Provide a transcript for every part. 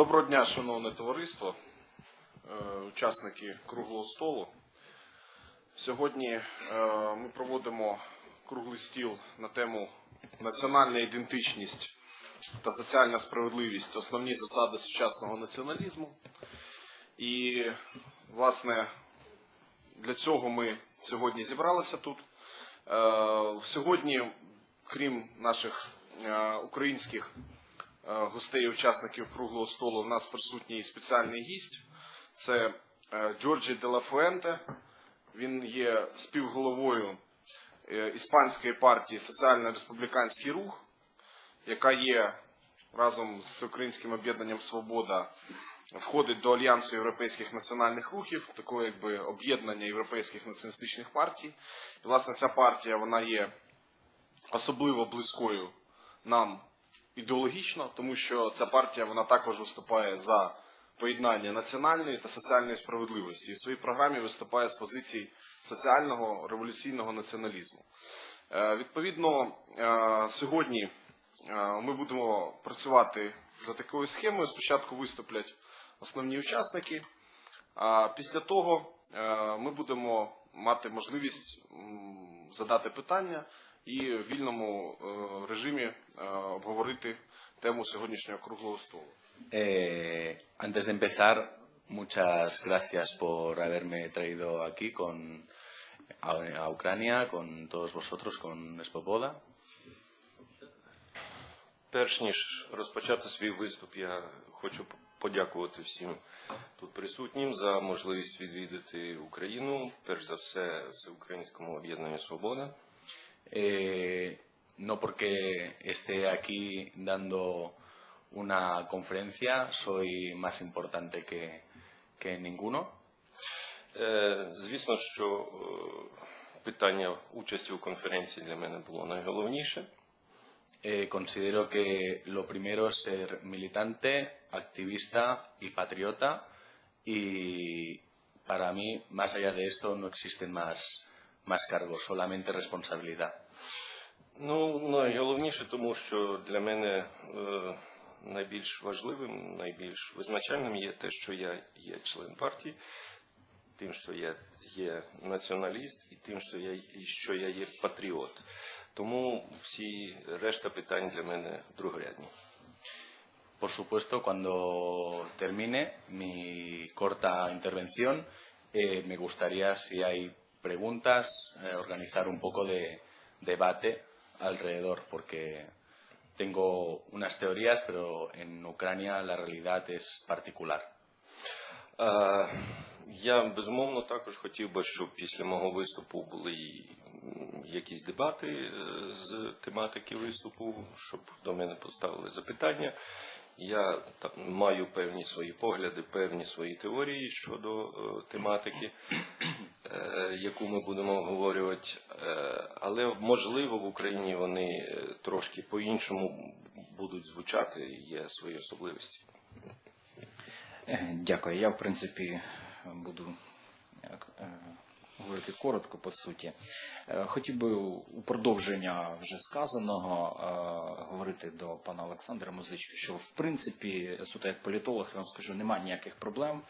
Доброго дня, шановне товариство, е, учасники круглого столу. Сьогодні е, ми проводимо круглий стіл на тему національна ідентичність та соціальна справедливість основні засади сучасного націоналізму. І, власне, для цього ми сьогодні зібралися тут. Е, Сьогодні, крім наших українських гостей і учасників круглого столу, у нас присутній спеціальний гість. Це е, Джорджі Делафуенте. Він є співголовою е, іспанської партії Соціально-республіканський рух, яка є разом з Українським об'єднанням Свобода входить до Альянсу європейських національних рухів, такого якби об'єднання європейських націоналістичних партій. І, власне, ця партія вона є особливо близькою нам ідеологічно, тому що ця партія вона також виступає за поєднання національної та соціальної справедливості і в своїй програмі виступає з позицій соціального революційного націоналізму. Е, Відповідно, е, сьогодні е, ми будемо працювати за такою схемою. Спочатку виступлять основні учасники, а після того ми будемо мати можливість задати питання і в вільному е, режимі е, обговорити тему сьогоднішнього круглого столу. Eh, antes de empezar, muchas gracias por haberme traído aquí con, a, a Ucrania, con todos vosotros, con Spoboda. Перш ніж розпочати свій виступ, я хочу подякувати всім тут присутнім за можливість відвідати Україну. Перш за все, Всеукраїнському об'єднанню Свобода. Eh, no porque esté aquí dando una conferencia, soy más importante que, que ninguno. Е, Звісно, що е, питання участі у конференції для мене було найголовніше. Eh, considero que lo primero es ser militante, activista y patriota y para mí, más allá de esto, no existen más, más cargos, solamente responsabilidad. Ну, найголовніше, тому що для мене е, найбільш важливим, найбільш визначальним є те, що я є член партії, тим, що я є націоналіст, і тим, що я, що я є патріот. Тому всі решта питань для мене другорядні. Por supuesto, cuando termine mi corta intervención, eh, me gustaría, si hay preguntas, eh, organizar un poco de debate alrededor, porque tengo unas teorías, pero en Ucrania la realidad es particular. Е, Я безумовно також хотів би, щоб після мого виступу були якісь дебати е, з тематики виступу, щоб до мене поставили запитання. Я там маю певні свої погляди, певні свої теорії щодо е, тематики, е, яку ми будемо обговорювати. Е, але можливо в Україні вони е, трошки по-іншому будуть звучати, є свої особливості. Е, Дякую. Я, в принципі, буду говорити коротко по суті. Е, Хотів би у продовження вже сказаного е, говорити до пана Олександра Музичка, що в принципі, суто як політолог, я вам скажу, немає ніяких проблем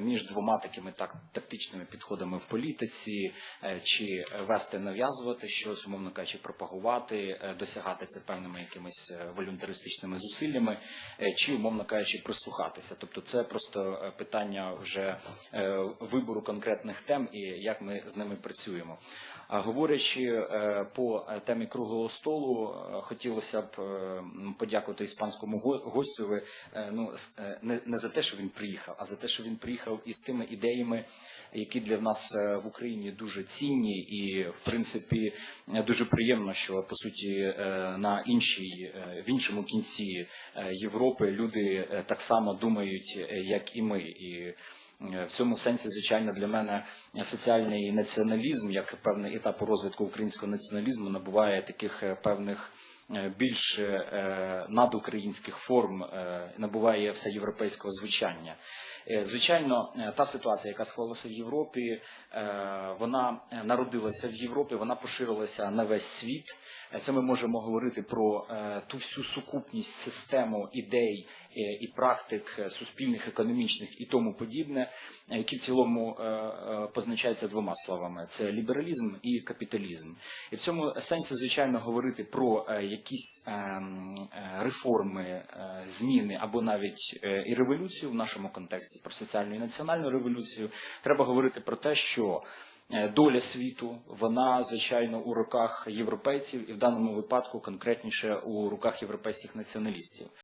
між двома такими так, тактичними підходами в політиці, е, чи вести нав'язувати щось, умовно кажучи, пропагувати, е, досягати це певними якимись е, волюнтаристичними зусиллями, е, чи, умовно кажучи, прислухатися. Тобто це просто е, питання вже е, вибору конкретних тем і як ми з ними працюємо. А говорячи е, по е, темі круглого столу, е, хотілося б е, подякувати іспанському го- гостю. Ви, е, ну, е, не за те, що він приїхав, а за те, що він приїхав із тими ідеями, які для нас е, в Україні дуже цінні, і в принципі дуже приємно, що по суті е, на іншій е, в іншому кінці Європи люди так само думають, як і ми. І В цьому сенсі, звичайно, для мене соціальний націоналізм, як певний етап розвитку українського націоналізму, набуває таких певних більш надукраїнських форм, набуває всеєвропейського звучання. Е, Звичайно, е, та ситуація, яка склалася в Європі, е, вона народилася в Європі, вона поширилася на весь світ. Це ми можемо говорити про ту всю сукупність систему ідей і практик суспільних, економічних і тому подібне, які в цілому позначаються двома словами: це лібералізм і капіталізм. І в цьому сенсі, звичайно, говорити про якісь ем, реформи, зміни або навіть і революцію в нашому контексті про соціальну і національну революцію, треба говорити про те, що е, доля світу вона звичайно у руках європейців, і в даному випадку конкретніше у руках європейських націоналістів.